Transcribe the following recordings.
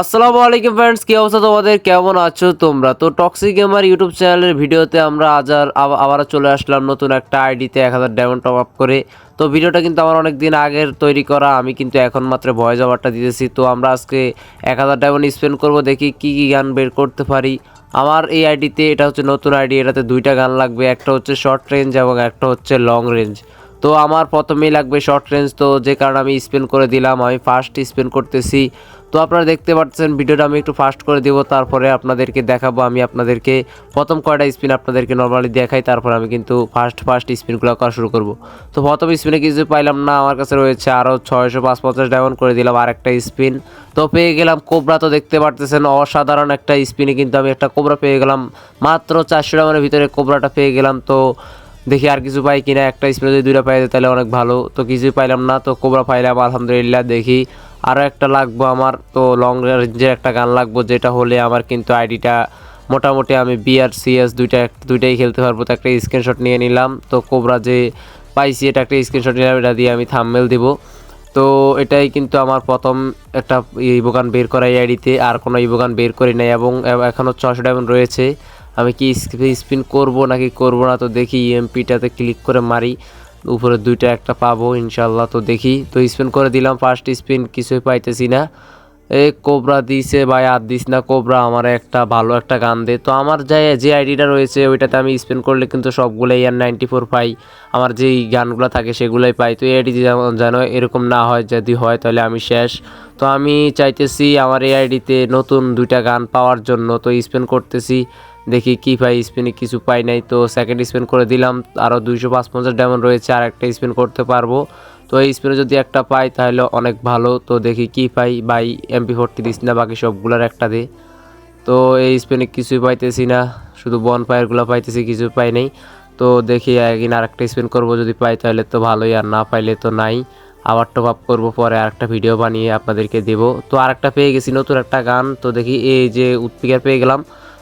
আসসালামু আলাইকুম ফ্রেন্ডস কি অবস্থা তোমাদের? কেমন আছো তোমরা? তো টক্সিক গেমার ইউটিউব চ্যানেলের ভিডিওতে আমরা আজ আর আব- আবারও চলে আসলাম নতুন একটা আইডিতে এক হাজার ডায়মন্ড টপ আপ করে। তো ভিডিওটা কিন্তু আমার অনেক দিন আগের তৈরি করা, আমি কিন্তু এখন মাত্র ভয়েস ওভারটা দিতেছি। তো আমরা আজকে এক হাজার ডায়মন্ড স্পেন্ড করব, দেখি কি কি গান বের করতে পারি। আমার এই আইডিতে এটা হচ্ছে নতুন আইডি এটাতে দুইটা গান লাগবে, একটা হচ্ছে শর্ট রেঞ্জ এবং একটা হচ্ছে লং রেঞ্জ তো আমার প্রথমেই লাগবে শর্ট রেঞ্জ তো যে কারণে আমি স্পেন করে দিলাম, আমি ফার্স্ট স্পেন করতেছি। তো আপনারা দেখতে পাচ্ছেন, ভিডিওটা আমি একটু ফাস্ট করে দেবো, তারপরে আপনাদেরকে দেখাবো, আমি আপনাদেরকে প্রথম কয়টা স্পিন আপনাদেরকে নর্মালি দেখাই, তারপর আমি কিন্তু ফার্স্ট ফার্স্ট স্পিনগুলো করা শুরু করব। তো প্রথম স্পিনে কিছু পাইলাম না, আমার কাছে রয়েছে আরও ছয়শো পাঁচ পঞ্চাশ ডায়মন্ড করে দিলাম আর একটা স্পিন তো পেয়ে গেলাম কোবরা তো দেখতে পারতেছেন, অসাধারণ একটা স্পিনে কিন্তু আমি একটা কোবরা পেয়ে গেলাম। মাত্র চারশো ডায়মন্ডের ভিতরে কোবরাটা পেয়ে গেলাম, তো দেখি আর কিছু পাই কিনা, একটা স্পিনে যদি দুইটা পাই তাহলে অনেক ভালো। তো কিছুই পাইলাম না, তো কোবরা পাইলাম, আলহামদুলিল্লাহ, দেখি। আরও একটা লাগবো আমার, তো লং রেঞ্জের একটা গান লাগবো, যেটা হলে আমার কিন্তু আইডিটা মোটামুটি আমি বিআর সিএস দুইটা দুইটাই খেলতে পারব। তো একটা স্ক্রিনশট নিয়ে নিলাম, তো কোবরা যে পাইছি, এটা একটা স্ক্রিনশট নিলাম, এটা দিয়ে আমি থামমেল দিব। তো এটাই কিন্তু আমার প্রথম একটা ইবোগান বের করা আইডিতে, আর কোনো ইবোগান বের করি নাই, এবং এখনও ছশো ডায়মন্ড রয়েছে। আমি কি স্পিন করব নাকি করব না, তো দেখি ইএমপিটাতে ক্লিক করে মারি। উপরে দুইটা একটা পাবো ইনশাল্লাহ তো দেখি, তো স্পিন করে দিলাম। ফার্স্ট স্পিন কিছুই পাইতেছি না। এ কোবরা দিছে ভাই, আর দিস না কোবরা আমার একটা ভালো একটা গান দে। তো আমার যে যে আইডিটা রয়েছে, ওইটাতে আমি স্পেন করলে কিন্তু সবগুলোই আর নাইনটি ফোর পাই। আমার যেই গানগুলো থাকে, সেগুলোই পাই। তো এই যেন এরকম না হয়, যদি হয়, তাহলে আমি শেষ। তো আমি চাইতেছি আমার এই আইডিতে নতুন দুইটা গান পাওয়ার জন্য। তো স্পেন করতেছি। দেখি কি পাই স্পিনে কিছু পাই নাই। তো সেকেন্ড স্পিন করে দিলাম আরও দুইশো পাঁচ ডায়মন্ড রয়েছে, আর একটা স্পিন করতে পারব। তো এই স্পিনে যদি একটা পাই তাহলে অনেক ভালো। তো দেখি কি পাই বাই এমপি ফোরটি দিস না, বাকি সবগুলোর একটা দে। তো এই স্পিনে কিছুই পাইতেছি না, শুধু বন ফায়ারগুলো পাইতেছি, কিছু পাই নাই। তো দেখি একদিন আরেকটা স্পিন করব, যদি পাই তাহলে তো ভালোই, আর না পাইলে তো নাই। আবার টপ আপ করব, পরে আরেকটা ভিডিও বানিয়ে আপনাদেরকে দেবো। তো আরেকটা পেয়ে গেছি, নতুন একটা গান। তো দেখি এই যে উৎপিকার পেয়ে গেলাম।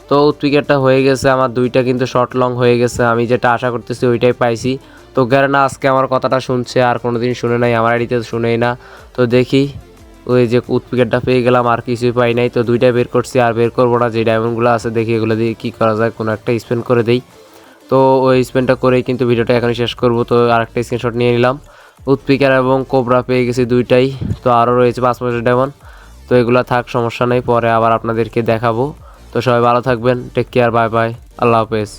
তো উইকেটটা হয়ে গেছে, আমার দুইটা কিন্তু শর্ট লং হয়ে গেছে, আমি যেটা আশা করতেছি ওইটাই পাইছি। তো গ্যারেনা আজকে আমার কথাটা শুনছে, আর কোনো দিন শুনে নাই, আমার আইডিতে শুনেই না। তো দেখি, ওই যে উইকেটটা পেয়ে গেলাম, আর কিছুই পাই নাই। তো দুইটা বের করছি, আর বের করব না, যে ডায়মন্ডগুলো আছে, দেখি এগুলো দিয়ে কী করা যায়, কোনো একটা স্পেন করে দেই। তো ওই স্পেনটা করেই কিন্তু ভিডিওটা এখানে শেষ করব। তো আরেকটা স্ক্রিনশট নিয়ে নিলাম। উৎপিকার এবং কোবরা পেয়ে গেছি দুইটাই, তো আরও রয়েছে পাঁচ পাঁচটা ডায়মন্ড তো এগুলো থাক, সমস্যা নেই, পরে আবার আপনাদেরকে দেখাবো। তো সবাই ভালো থাকবেন টেক কেয়ার বাই বাই আল্লাহ হাফেজ।